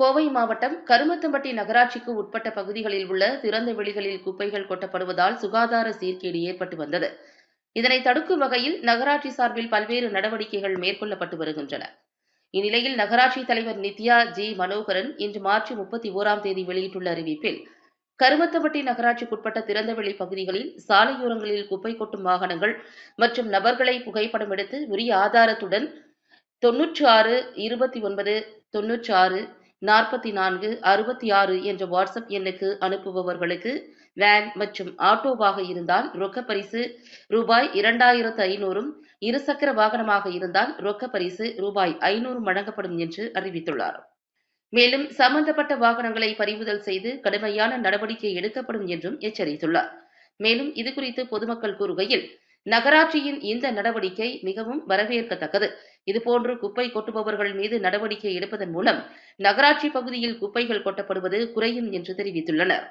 கோவை மாவட்டம் கருமத்தம்பட்டி நகராட்சிக்கு உட்பட்ட பகுதிகளில் உள்ள திறந்த வெளிகளில் குப்பைகள் கொட்டப்படுவதால் சுகாதார சீர்கேடு ஏற்பட்டு வந்தது. இதனை தடுக்கும் வகையில் நகராட்சி சார்பில் பல்வேறு நடவடிக்கைகள் மேற்கொள்ளப்பட்டு வருகின்றன. இந்நிலையில் நகராட்சி தலைவர் நித்யா ஜி. மனோகரன் இன்று மார்ச் முப்பத்தி ஓராம் தேதி வெளியிட்டுள்ள அறிவிப்பில் கருமத்தம்பட்டி நகராட்சிக்குட்பட்ட திறந்தவெளி பகுதிகளில் சாலையோரங்களில் குப்பை கொட்டும் வாகனங்கள் மற்றும் நபர்களை புகைப்படம் எடுத்து உரிய ஆதாரத்துடன் தொன்னூற்றி ஆறு இருபத்தி ஒன்பது தொன்னூற்றி ஆறு நாற்பத்தி நான்கு அறுபத்தி ஆறு என்ற வாட்ஸ்அப் எண்ணுக்கு அனுப்புபவர்களுக்கு வேன் மற்றும் ஆட்டோவாக இருந்தால் ரொக்க பரிசு ரூபாய் இரண்டாயிரத்து ஐநூறும் இருசக்கர வாகனமாக இருந்தால் ரொக்க பரிசு ரூபாய் ஐநூறு வழங்கப்படும் என்று அறிவித்துள்ளார். மேலும் சம்பந்தப்பட்ட வாகனங்களை பறிமுதல் செய்து கடுமையான நடவடிக்கை எடுக்கப்படும் என்றும் எச்சரித்துள்ளார். மேலும் இதுகுறித்து பொதுமக்கள் கூறுகையில் நகராட்சியின் இந்த நடவடிக்கை மிகவும் வரவேற்கத்தக்கது. இதுபோன்று குப்பை கொட்டுபவர்கள் மீது நடவடிக்கை எடுப்பதன் மூலம் நகராட்சி பகுதியில் குப்பைகள் கொட்டப்படுவது குறையும் என்று தெரிவித்துள்ளனர்.